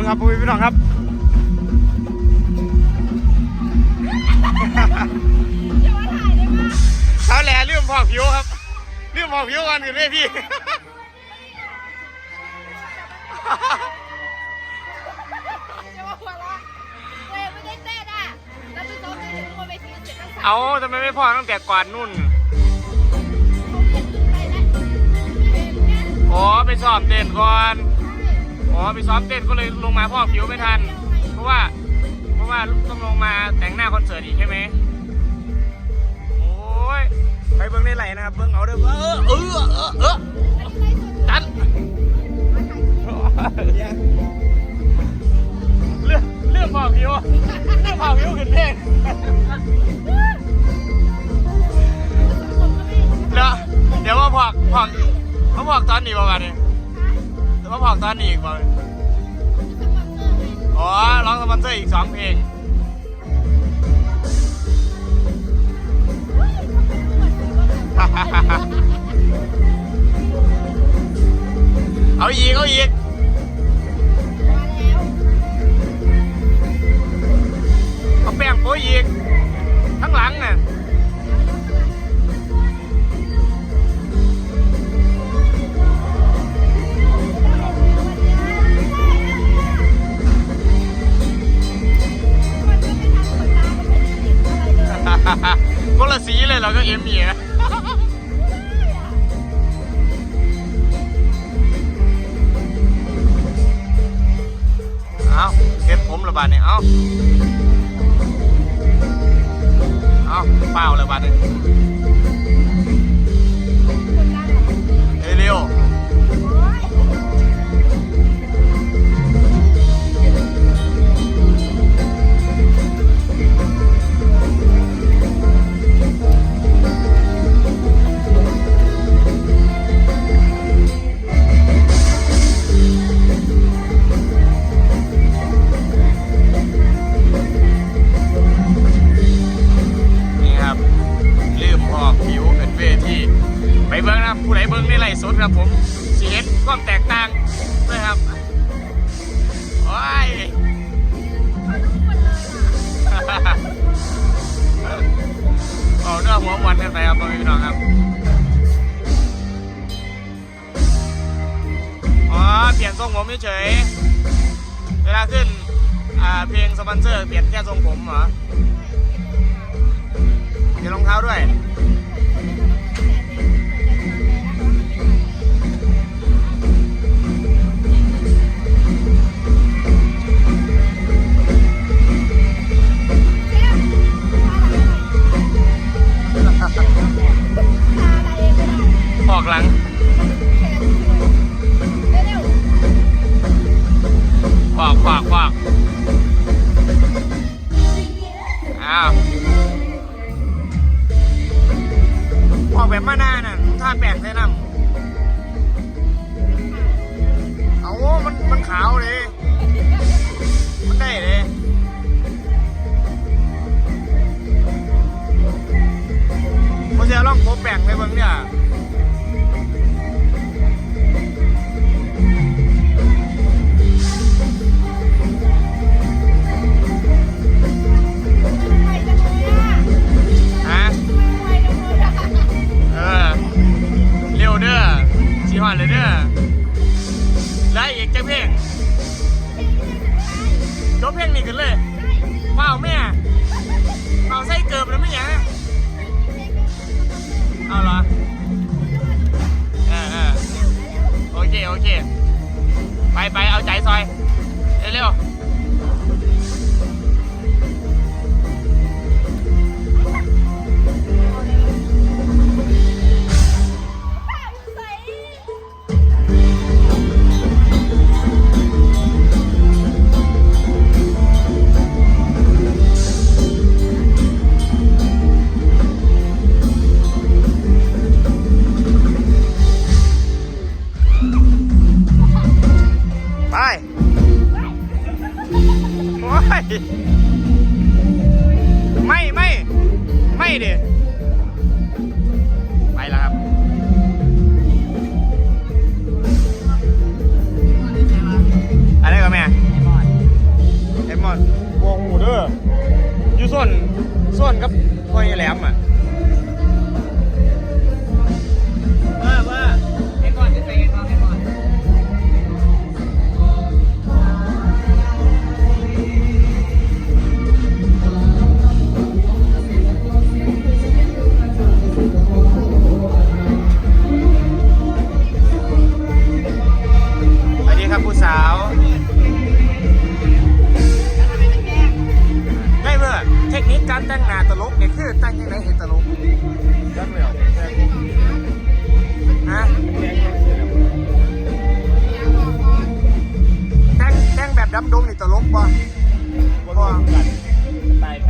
บิ่งครับพี่น้องครับจะมาถ่ายได้ปะเช้าแหล่เรื่องพอกผิวครับเรื่องพอกผิวก่อนขึ้นเวทีจะมาหัวเราะเว้ยไม่ได้เต้นอะแล้วไปซ้อมเต้นอยู่บนเวทีเสร็จตั้งสามเอาทำไมไม่พอตั้งแต่ก่อนนู่นเขาเรียนขึ้นไปแล้วไม่เห็นไงอ๋อไปสอบเต้นก่อน อ๋อไปซ้อมเต้นก็เลยลงมาพอกผิวไม่ทัน เพราะว่า เพราะว่าต้องลงมาแต่งหน้าคอนเสิร์ตอีกใช่ไหมโอ้ยไปเบิ้งได้ไหลนะครับเบิ้งเอาเด้อเออเออเออเออจันเรื่องเรื่องพอกผิวเรื่องพอกผิวขึ้นเพลงเดี๋ยวเดี๋ยวว่าพอกพอกเขาพอกตอนนี้ป่าวะเนี่ย ต่ว่าพอกตอนนี้อีกป่าวะอ๋อร้องสปอนเซอร์อีกสองเพลงเอาอีกเอาอีก เลยเหราก็เอ็มเหียเอาเก็บผมระบาดเนี่ยเอาเอาเปล่าระบาดเนี่ย เฉยเวลาขึ้นเพลงสปอนเซอร์เปลี่ยนแค่ทรงผมเหรอเปลี่ยนรองเท้าด้วย ส่วนส่วนกับพ่อยแหลมอะ การแต่งหน้าตลกเนี่ยคือแต่งยังไงเห็นตลกจังอลยฮะแต่งแต่งแบบดำดงนี่ตลกป่ะป่ะตายไป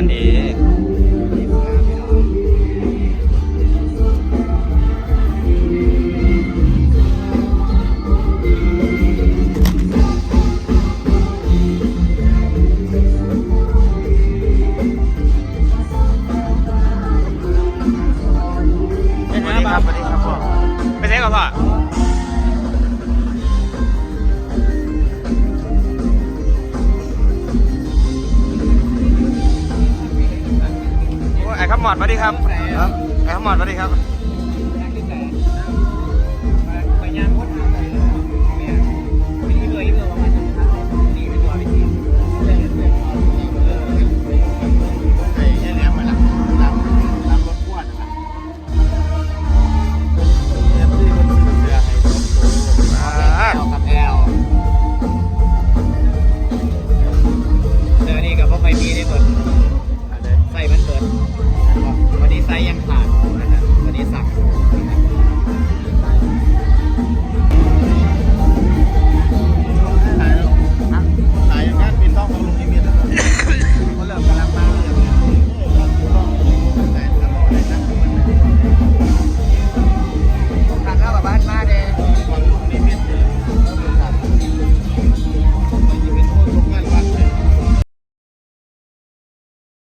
你 หมอดสวัสดีครับครัหมอดสวัสดีครับ